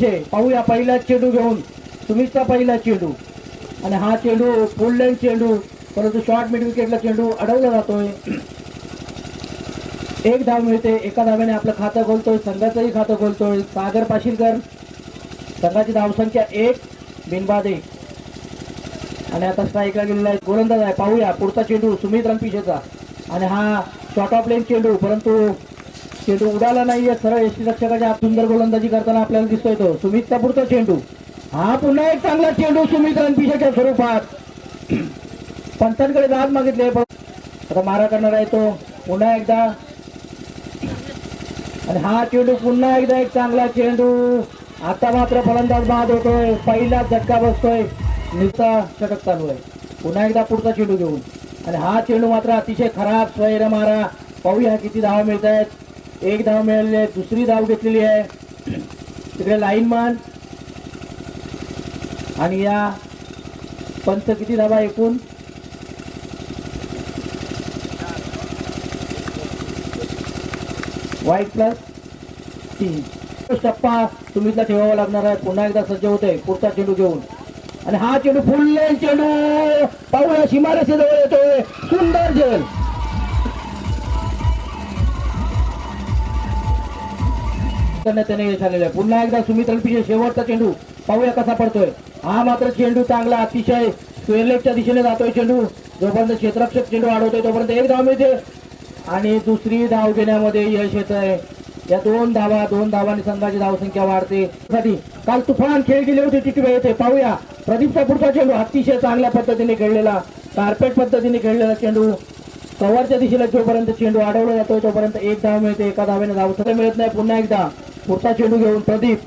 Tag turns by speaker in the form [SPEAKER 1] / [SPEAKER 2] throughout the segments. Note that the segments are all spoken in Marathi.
[SPEAKER 1] पिशे पाहूया पहिला चेंडू घेऊन. सुमितचा पहिला चेंडू. आणि हा चेंडू फुल लेन चेंडू परंतु शॉर्ट मिड विकेटला चेंडू अडवला जातोय. एक धाव मिळते एका धाव्याने आपलं खातं खोलतोय संघाचंही खातं खोलतोय. सागर पाशीलकर. संघाची धावसंख्या एक बिनबाद. एक आणि आता स्ट्राईकला गेलेला आहे गोलंदाज आहे. पाहूया पुढचा चेंडू सुमित रणपिशेचा. आणि हा शॉर्ट ऑफ लेन चेंडू परंतु चेंडू उडाला नाहीये सरळ एसटी रक्षकाच्या आत सुंदर गोलंदाजी करताना आपल्याला दिसतोय तो. सुमितचा पुढचा चेंडू. हा पुन्हा एक चांगला चेंडू सुमित रणपिशाच्या स्वरूपात. पंचांकडे दाद मागितले आता मारा करणार आहे तो. पुन्हा एकदा. आणि हा चेंडू पुन्हा एकदा एक चांगला चेंडू. आता मात्र फलंदाज बाद होतोय. पहिला झटका बसतोय. नुसता षटक चालू आहे. पुन्हा एकदा पुढचा चेंडू घेऊन. आणि हा चेंडू मात्र अतिशय खराब स्वैर मारा. पाहूया किती धावा मिळत आहेत एक धाव मिळालेली आहे दुसरी धाव घेतलेली आहे. तिकडे लाईनमान आणि या पंच किती धावा एकूण? वाईट प्लस तीन. टप्पा तुम्हीला ठेवावा लागणार आहे. पुन्हा एकदा सज्ज होते पुढचा चेंडू घेऊन. आणि हा चेंडू फुल चेंडू. पाहूया शिमारेशी जवळ येतोय. सुंदर झेल करण्यात त्याने यश आलेलं आहे. पुन्हा एकदा सुमित रणपीचे शेवटचा चेंडू. पाहूया कसा पडतोय. हा मात्र चेंडू चांगला अतिशय स्क्वेअरलेगच्या दिशेने जातोय चेंडू. जोपर्यंत क्षेत्रक्षक चेंडू अडवतोय तोपर्यंत एक धाव मिळते. आणि दुसरी धाव घेण्यामध्ये यश येत आहे या दोन धावा दोन धावाने संघाची धावसंख्या वाढते. साठी काल तुफान खेळ गेले होते टिटवे येते. पाहूया. प्रदीपचा पुढचा चेंडू अतिशय चांगल्या पद्धतीने खेळलेला कार्पेट पद्धतीने खेळलेला चेंडू. कव्हरच्या दिशेला जोपर्यंत चेंडू अडवला जातोय तोपर्यंत एक धाव मिळते एका धावेने धाव मिळत नाही. पुन्हा एकदा पुढचा चेंडू घेऊन प्रदीप.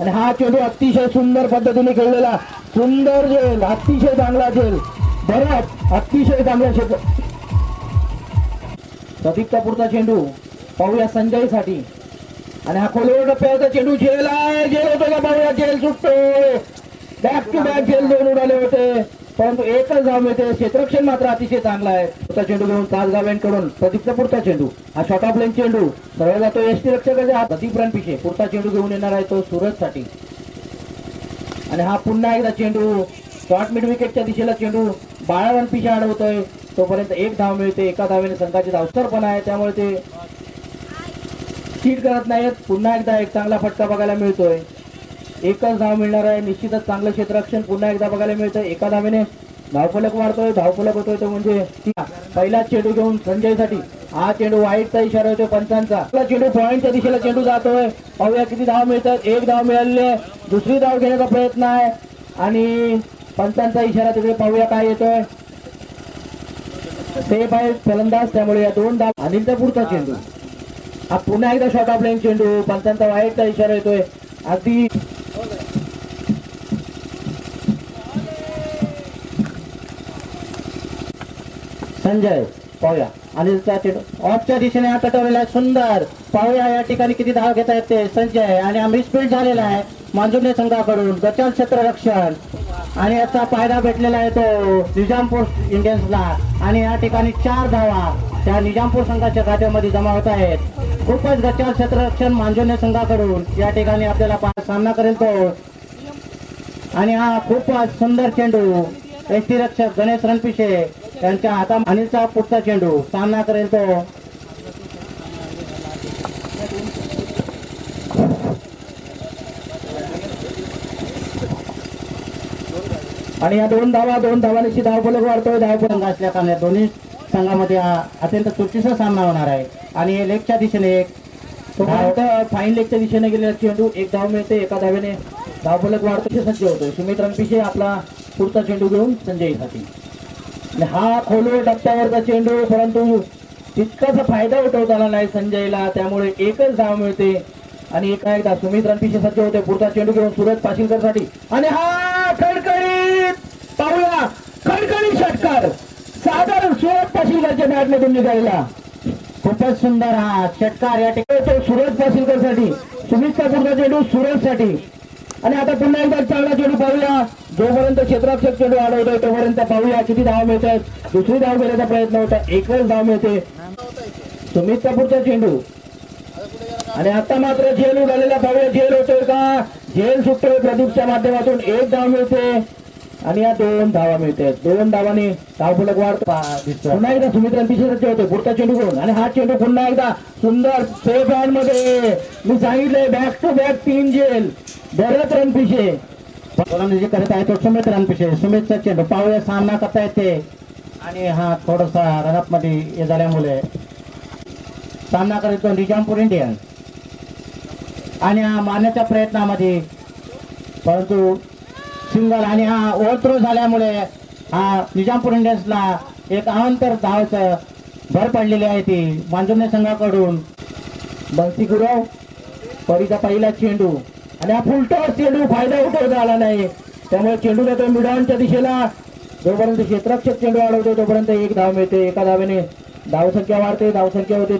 [SPEAKER 1] आणि हा चेंडू अतिशय सुंदर पद्धतीने खेळलेला. सुंदर जेल अतिशय चांगला जेल. भरत अतिशय चांगला शेत प्रदीपचा पुढचा चेंडू. पाहूया संजयसाठी. आणि हा खोलवर टप्प्यावरचा चेंडू. झेल आहे झेल होतो का? पाहूया झेल सुटतो बॅक टू बॅक झेल दोन उडाले होते. परंतु एकच धाव मिळते. क्षेत्रक्षण मात्र अतिशय चांगला आहे. पुढचा चेंडू घेऊन तासगाव्यांकडून प्रदीपचा पुढचा चेंडू. हा शॉर्ट ऑफ लेन चेंडू. सरळ जातो एसटी रक्षकाच्या प्रदीप रन पिशे पुढचा चेंडू घेऊन येणार आहे तो सुरत साठी आणि हा पुन्हा एकदा चेंडू. शॉर्ट मिड विकेटच्या दिशेला चेंडू. बाळा रणपिशे अडवतोय. तोपर्यंत एक धाव मिळते. एका धावेने संघाची धावसर पण आहे. त्यामुळे ते चीट करत नाहीत. पुन्हा एकदा एक चांगला फटका बघायला मिळतोय. एकच धाव मिळणार आहे. निश्चितच चांगलं क्षेत्ररक्षण पुन्हा एकदा बघायला मिळतं. एका धावेने धावफलक वाढतोय धावफलक होतोय तो म्हणजे पहिला चेंडू घेऊन संजयसाठी. हा चेंडू वाईटचा इशारा होतोय पंचांचा. आपला चेंडू पॉईंटच्या दिशेला चेंडू जातोय. पाहूया किती धाव मिळतात. एक धाव मिळालेली आहे. दुसरी धाव घेण्याचा प्रयत्न आहे. आणि पंचांचा इशारा तिकडे पाहूया काय येतोय. सेफ आहे फलंदाज त्यामुळे या दोन धाव अनिलचा पुढचा चेंडू. हा पुन्हा एकदा शॉर्ट ऑफ लाईन चेंडू. पंचांचा वाईटचा इशारा येतोय. अगदी संजय पाहूया. आणि त्या ऑफच्या दिशेने हा कटवलेला आहे सुंदर. पाहूया या ठिकाणी किती धाव घेता येते. संजय आणि हा मिसफील्ड झालेला आहे. मांजुने संघाकडून गचल क्षेत्ररक्षण आणि याचा फायदा भेटलेला आहे तो निजामपूर इंडियन्सला. आणि या ठिकाणी चार धावा त्या निजामपूर संघाच्या खात्यामध्ये जमा होत आहेत. खूपच गचाल क्षेत्ररक्षण मांजुने संघाकडून या ठिकाणी आपल्याला सामना करेल तो. आणि हा खूपच सुंदर चेंडू. एसटी रक्षक गणेश रणपिशे. त्यांच्या आता अनिलचा पुढचा चेंडू. सामना करेल तो. आणि या दोन धावा दोन धावांची धावफलक वाढतोय. धावफलक असल्या कारणाने दोन्ही संघामध्ये हा अत्यंत चुकीचा सामना होणार आहे. आणि लेगच्या दिशेने एक फाईन लेगच्या दिशेने गेलेला चेंडू एक धाव मिळते. एका धावेने धावफलक वाढतो सज्ज होतोय. सुमित रणपिशे आपला पुढचा चेंडू घेऊन संजयसाठी. हा खोलवर टप्प्यावरचा चेंडू परंतु तितकासा फायदा उठवताना नाही संजयला. त्यामुळे एकच धाव मिळते. आणि एका एकदा सुमित रणपिशे सज्ज होते. पुढचा चेंडू घेऊन सुरज पाशीलकरसाठी आणि हा खडखडीत पाहूया. खडखडीत षटकार. साधारण सुरत पाशीलकरच्या बॅट मधून निघालेला. खूपच सुंदर हा षटकार या ठिकाणी तो सुरज पाशीलकरसाठी सुमितचा पुढचा चेंडू सुरजसाठी आणि आता पुन्हा एकदा चांगला चेंडू पाहूया. जोपर्यंत क्षेत्ररक्षक चेंडू अडवतोय तोपर्यंत पाहूया किती धाव मिळत. आहेत दुसरी धाव घेण्याचा प्रयत्न होता एकच धाव मिळते. सुमितचा पुढचा चेंडू. आणि आता मात्र झेल उडालेला पाहूया झेल होतोय का? झेल सुटतोय प्रदीपच्या माध्यमातून. एक धाव मिळते आणि या दोन धावा मिळते. दोन धावाने धावफलक वाढतो. पुन्हा एकदा सुमित रणपिशे सज्ज होते पुढचा चेंडू घेऊन. आणि हा चेंडू पुन्हा एकदा सुंदर सेफ हँडमध्ये मी सांगितलंय बॅक टू बॅक तीन जेल भरत रणपिशे.
[SPEAKER 2] गोलंदाजी करत आहे तो सुमित सुमितचा चेंडू पाहूया सामना करता येते. आणि हा थोडासा रनअपमध्ये हे झाल्यामुळे सामना करत तो निजामपूर इंडियन. आणि हा मारण्याच्या प्रयत्नामध्ये परंतु सिंगल आणि हा ओव्हरथ्रो झाल्यामुळे हा निजामपूर इंडियन्सला एक अवंतर धावचं भर पडलेली आहे ती. मांजुने संघाकडून.
[SPEAKER 1] बंसी गुरव परीचा पहिला चेंडू. आणि हा फुलटॉस चेंडू फायदा उठवता आला नाही. त्यामुळे चेंडू जातो मिडॉनच्या दिशेला जोपर्यंत क्षेत्रक्षक चेंडू अडवतो तोपर्यंत एक धाव मिळते. एका धावेने धावसंख्या वाढते धावसंख्या होते.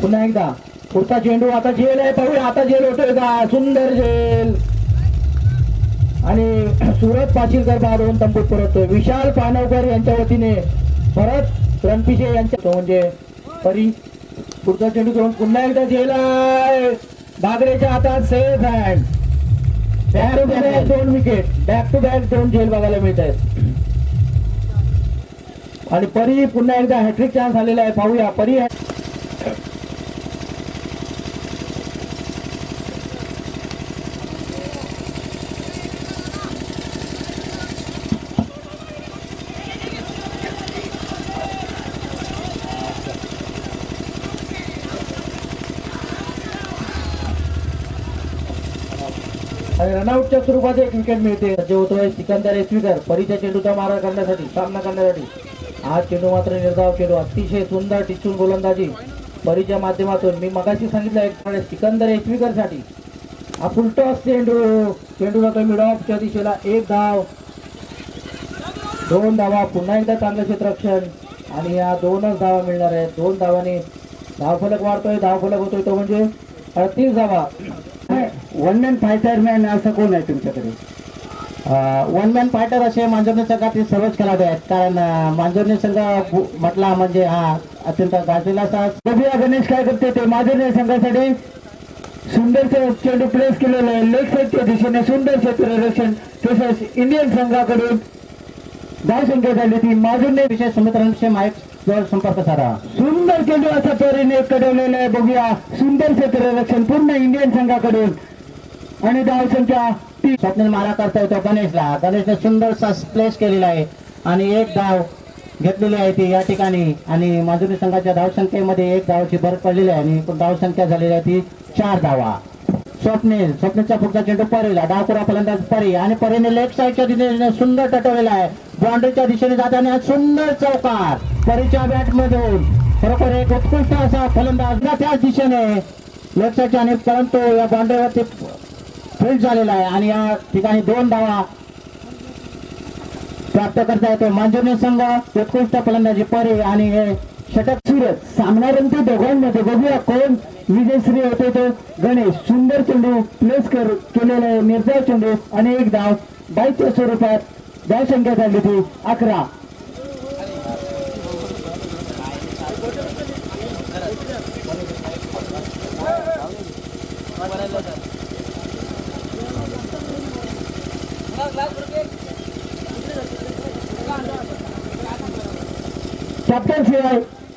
[SPEAKER 1] पुन्हा एकदा पुढचा चेंडू आता झेल आहे. पाहूया आता झेल होतोय का? सुंदर झेल आणि सुरत पाचीलकर बाहेरून तंबूत परततोय. विशाल पानवकर यांच्या वतीने परत रणपिशे यांच्या म्हणजे परी पुढचा चेंडू घेऊन पुन्हा एकदा झेल आहे. बागरेच्या हातात safe hand back to back दोन विकेट बॅक टू बॅक दोन झेल बघायला मिळत आहेत आणि परी पुन्हा एकदा हॅट्रिक चान्स आलेला आहे. पाहूया. परी आणि रनआउटच्या स्वरूपात एक विकेट मिळते. जे होतोय सिकंदर एसवीकर परीच्या चेंडूचा मारा करण्यासाठी सामना करण्यासाठी. हा चेंडू मात्र निर्धाव चेंडू अतिशय सुंदर टिचून गोलंदाजी. परीच्या माध्यमातून मी मगाशी सांगितलं एक सिकंदर एसवीकरसाठी हा फुलटॉस चेंडू. चेंडू जातोय मिड ऑफच्या दिशेला एक धाव. दोन धावा. पुन्हा एकदा चांगलं क्षेत्ररक्षण. आणि या दोनच धावा मिळणार आहेत. दोन धावाने धावफलक वाढतोय. धावफलक होतोय तो म्हणजे अडतीस धावा.
[SPEAKER 2] वन मॅन फायटर मॅन असं कोण आहे तुमच्याकडे? वन मॅन फायटर असे मांजरणे संघातील सर्वच खेळाडू आहेत. कारण मांजरणे संघ म्हटला म्हणजे हा अत्यंत गाजलेला असा.
[SPEAKER 1] गणेश काय करते ते माझे संघासाठी सुंदर चेंडू प्लेस केलेलं आहे. लेग साईडच्या दिशेने सुंदर क्षेत्ररक्षण तसंच इंडियन संघाकडून धाव संख्या झाली ती माजूनने
[SPEAKER 2] विषय सुमित्रांविषयी माहीत जवळ संपर्क साधा.
[SPEAKER 1] सुंदर चेंडू असा तऱ्हेने कडवलेला आहे बघूया. सुंदर क्षेत्ररक्षण पूर्ण इंडियन संघाकडून. आणि धावसंख्या
[SPEAKER 2] स्वप्नील मारा करता येतो गणेशला. गणेशने सुंदर प्लेस केलेला आहे. आणि एक धाव घेतलेली आहे ती या ठिकाणी. आणि माजुरी संघाच्या धावसंख्येमध्ये एक धावची भर पडलेली आहे. आणि धावसंख्या झालेली आहे ती चार धावा. स्वप्नील स्वप्नीलचा पुढचा चेंडू परीला डावकुरा फलंदाज परी आणि परीने लेफ्ट साईडच्या दिशेने सुंदर टटवलेला आहे. बाउंड्रीच्या दिशेने जाताना सुंदर चौकार. परीच्या बॅटमधून खरोखर एक उत्कृष्ट असा फलंदाज ना त्याच दिशेने लेफ्ट साईडच्या आणि परंतु या बाउंड्रीवरती फिल्ड झालेला आहे. आणि या ठिकाणी दोन धावा प्राप्त करता येतो. मांजुर्णी संघ उत्कृष्ट फलंदाजी परे आणि हे षटक
[SPEAKER 1] सूर्य सामनारंत दोघांमध्ये. बघूया कोण विजयश्री होते तो. गणेश सुंदर चेंडू प्लेस कर केलेले आहे निर्धाव चेंडू आणि एक धाव बाईच्या स्वरूपात धावसंख्या झाली होती अकरा.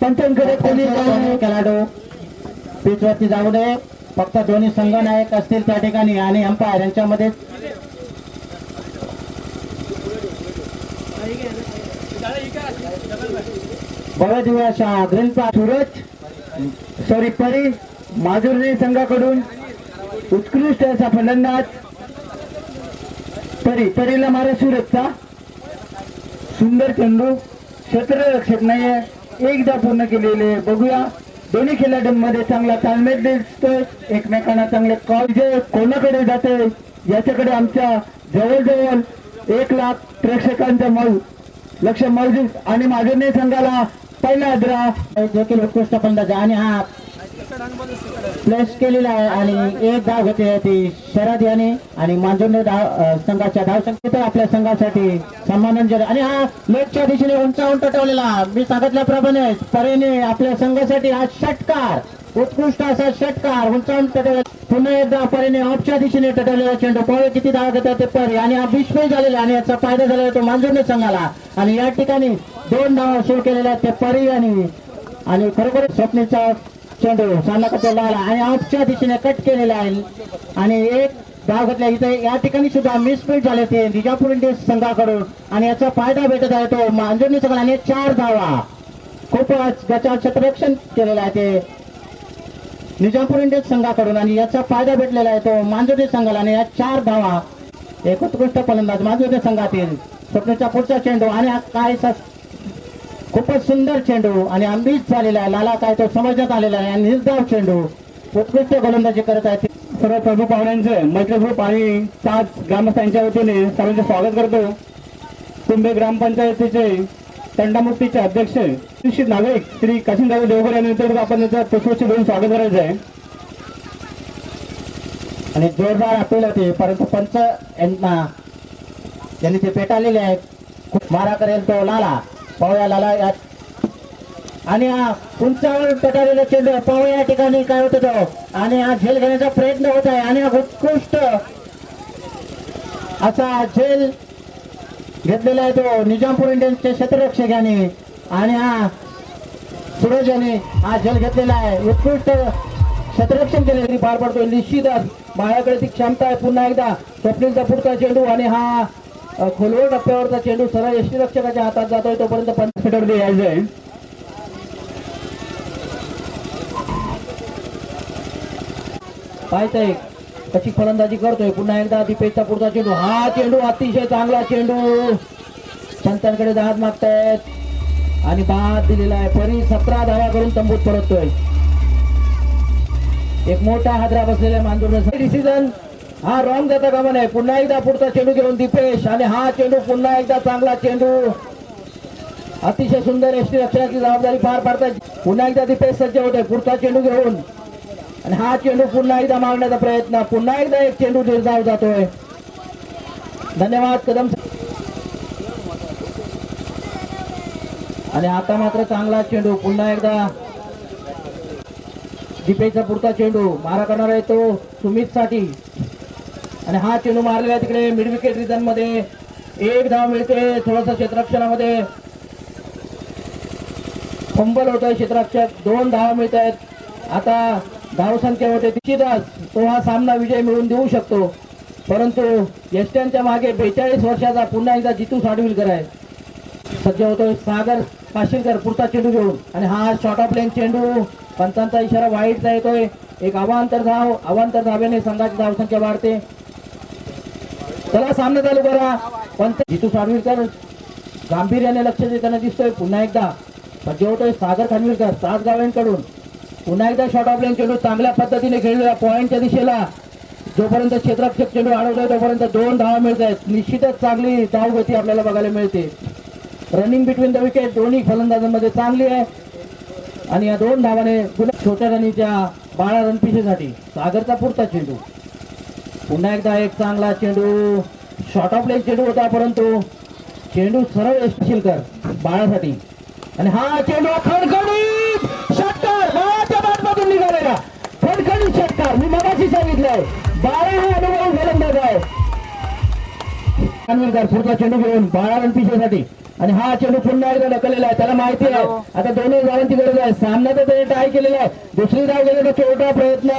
[SPEAKER 1] पंचांकडे कोणी.
[SPEAKER 2] खेळाडू पिचवरती जाऊ नये. फक्त दोन्ही संघ नायक असतील त्या ठिकाणी आणि अंपायर यांच्यामध्ये. अशा ग्रीन
[SPEAKER 1] सुरज सॉरी परी माजुर्णी संघाकडून उत्कृष्ट असा फलंदाज. परी परीला मारा सुरतचा सुंदर चेंडू क्षेत्ररक्षक नाहीये. एकदा पूर्ण केलेले बघूया. दोन्ही खेळाडूंमध्ये चांगला ताळमेळ दिसतोय. एकमेकांना चांगले कॉल जे कोणाकडे जाते याच्याकडे आमच्या जवळजवळ एक लाख प्रेक्षकांचं मऊ लक्ष मौजूद. आणि माजुर्णी संघाला पहिला आदरा.
[SPEAKER 2] देखील उत्कृष्ट फलंदाज. आणि हा प्लेस केलेला आहे आणि एक धाव घेते ती शरद याने. आणि मांजुर्णे धाव संघाच्या धाव संख्येत आपल्या संघासाठी सन्मानंजन. आणि हा लेगच्या दिशेने उंचा उंट ठेवलेला मी सांगितल्याप्रमाणे परेने आपल्या संघासाठी हा षटकार
[SPEAKER 1] उत्कृष्ट असा षटकार उंचा उंट पुन्हा एकदा परेने ऑफच्या दिशेने टटवलेला चेंडू. पळे किती धाव घेतात ते परे आणि हा विस्मय झालेला आणि याचा फायदा झालेला तो मांजरने संघाला. आणि या ठिकाणी दोन धावा सुरू केलेल्या ते परी आणि आणि खरोखर स्वप्नेचा चेंडू सामना करतो आणि आजच्या दिशेने कट केलेला आहे. आणि एक धाव घेतल्या इथे या ठिकाणी सुद्धा मिसफिट झाले ते विजापूर इंडियन्स संघाकडून. आणि याचा फायदा भेटत आहे तो मांजरने संघाने चार धावा. खूपच गचा क्षेत्ररक्षण केलेलं आहे ते निजामपूर इंडियन्स संघाकडून. आणि याचा फायदा भेटलेला आहे तो मांजोडे संघाला आणि या चार धावा एक उत्कृष्ट फलंदाज मांजोडे संघातील स्वप्नेचा पुढचा चेंडू. आणि काय काहीसा खूपच सुंदर चेंडू आणि आंबीच झालेला आहे. लाला काय तो समजण्यात आलेला आहे. आणि निर्धाव चेंडू. उत्कृष्ट गोलंदाजी करत आहे.
[SPEAKER 3] सर्व प्रभू पाहुण्यांचे मैत्री ग्रुप आणि सात ग्रामस्थांच्या वतीने सर्वांचे स्वागत करतो. कुंभे ग्रामपंचायतीचे तंडामुक्तीचे अध्यक्ष निश्चित नागरिक श्री काशिंदादा देवकर यांनी आपण त्यांचं पुष्पची देऊन स्वागत करायचं आहे.
[SPEAKER 1] आणि जोरदार अपील होते परंतु पंच यांना त्यांनी ते पेटाळलेले आहे खूप मारा करेल तो लाला. पावया लाला या आणि उंचावर पेटाळलेला चेंडू पाहू पावया या ठिकाणी काय होतं तो? आणि हा झेल घेण्याचा प्रयत्न होत आहे. आणि उत्कृष्ट असा झेल घेतलेला आहे तो. निजामपूर इंडियन्सचे क्षेत्ररक्षक यांनी. आणि हा सूरज यांनी हा झेल घेतलेला आहे. उत्कृष्ट क्षेत्ररक्षण केलेली पार पडतोय. निश्चितच माझ्याकडे ती क्षमता आहे. पुन्हा एकदा स्वप्नीलचा पुढचा चेंडू. आणि हा खोलवर टप्प्यावरचा चेंडू सरळ यष्टी रक्षकाच्या हातात जातोय तोपर्यंत पंच
[SPEAKER 3] मीटरवरती यायचं आहे
[SPEAKER 1] पाहतोय कशी फलंदाजी करतोय पुन्हा एकदा दीपेशचा पुढचा चेंडू. हा चेंडू अतिशय चांगला चेंडू. संतांकडे दाद मागतायत. आणि बाद दिलेला आहे. परी सतरा धावा करून तंबूत परततोय. एक मोठा हादरा बसलेला आहे मांजूर डिसिजन हा रॉंग जाता कामा नये. पुन्हा एकदा पुढचा चेंडू घेऊन दीपेश आणि हा चेंडू पुन्हा एकदा चांगला चेंडू. अतिशय सुंदर एसटी रक्षणाची जबाबदारी पार पाडतात पुन्हा एकदा दीपेश सज्ज होते पुढचा चेंडू घेऊन. आणि हा चेंडू पुन्हा एकदा मारण्याचा प्रयत्न. पुन्हा एकदा एक चेंडू निर्धाव जातोय. धन्यवाद कदम आणि आता मात्र चांगला चेंडू. पुन्हा एकदा दीपेशचा पुढचा चेंडू. मारा करणार आहे तो सुमित साठी आणि हा चेंडू मारलेला आहे तिकडे मिड विकेट रिझनमध्ये. एक धाव मिळते थोडस क्षेत्ररक्षणामध्ये. फंबल होत आहे क्षेत्ररक्षक. दोन धाव मिळत आहेत. आता धावसंख्या होते. निश्चितच तो हा सामना विजय मिळवून देऊ शकतो. परंतु यष्ट्यांच्या मागे बेचाळीस वर्षाचा पुन्हा एकदा जितू साडविलकर आहे. सज्ज होतोय सागर पाशीलकर पुढचा चेंडू घेऊन. आणि हा शॉर्ट ऑफ लेन चेंडू. पंचांचा इशारा वाईटचा येतोय. एक अवांतर धाव. अवांतर धाव्याने संघाची धावसंख्या वाढते. त्याला सामने चालू करा. पण जितू खानविलकर गांभीर्याने लक्ष देताना दिसतोय. पुन्हा एकदा सज्ज होतोय सागर खानविलकर सात गावांकडून. पुन्हा एकदा शॉर्ट ऑफ लाईन चेंडू चांगल्या पद्धतीने खेळलेला पॉईंटच्या दिशेला. जोपर्यंत क्षेत्रक्षक चेंडू अडवतोय तोपर्यंत दोन धावा मिळत आहेत निश्चितच चांगली धावगती आपल्याला बघायला मिळते. रनिंग बिटवीन द विकेट दोन्ही फलंदाजांमध्ये चांगली आहे. आणि या दोन धावाने पुन्हा छोट्या रनीच्या बाळा रनपिशीसाठी सागरचा पुरता चेंडू. पुन्हा एकदा एक चांगला चेंडू. शॉर्ट ऑफ लेग चेंडू होता परंतु चेंडू सरळ शिलकर बाळासाठी. आणि हा चेंडू खडखडीत षटकार बाळाच्या बॅटमधून निघालेला. खडखडीत षटकार मी मगाशी सांगितलंय. बाळा हा अनुभव गोलंदाज आहे. पुढचा चेंडू घेऊन बाळा रणपिशेसाठी आणि हा चेंडू पुन्हा एकदा ढकललेला आहे. त्याला माहिती आहे. आता दोन्ही धावांची गरज आहे. सामन्यात त्याने टाय केलेला आहे. दुसरी धाव गेले तर छोटा प्रयत्न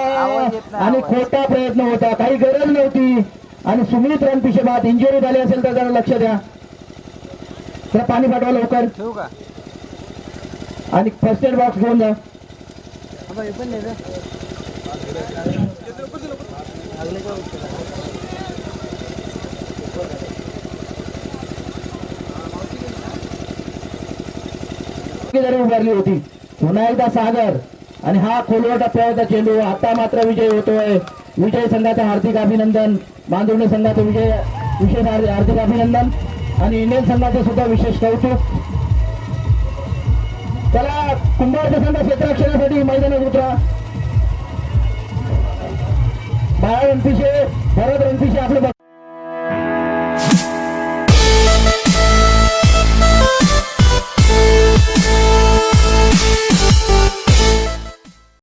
[SPEAKER 1] आणि खोटा प्रयत्न होता. काही गरज नव्हती. आणि सुमित रणपिशे बाद इंजुरी झाली असेल तर जरा लक्ष द्या. त्याला पाणी पाठवा लवकर. आणि फर्स्ट एड बॉक्स घेऊन जा. जरी उभारली होती. पुन्हा एकदा सागर आणि हा खोलवर टप्प्यावरचा चेंडू. आता मात्र विजय होतोय. विजय संघाचं हार्दिक अभिनंदन. बांधवणे संघाचं विजय विशेष हार्दिक अभिनंदन. आणि इंडियन संघाचं सुद्धा विशेष कौतुक. त्याला कुंभारच्या संघ क्षेत्ररक्षणासाठी मैदानात उतरा. बाळा रणपिशे भरत रणपिशे आपले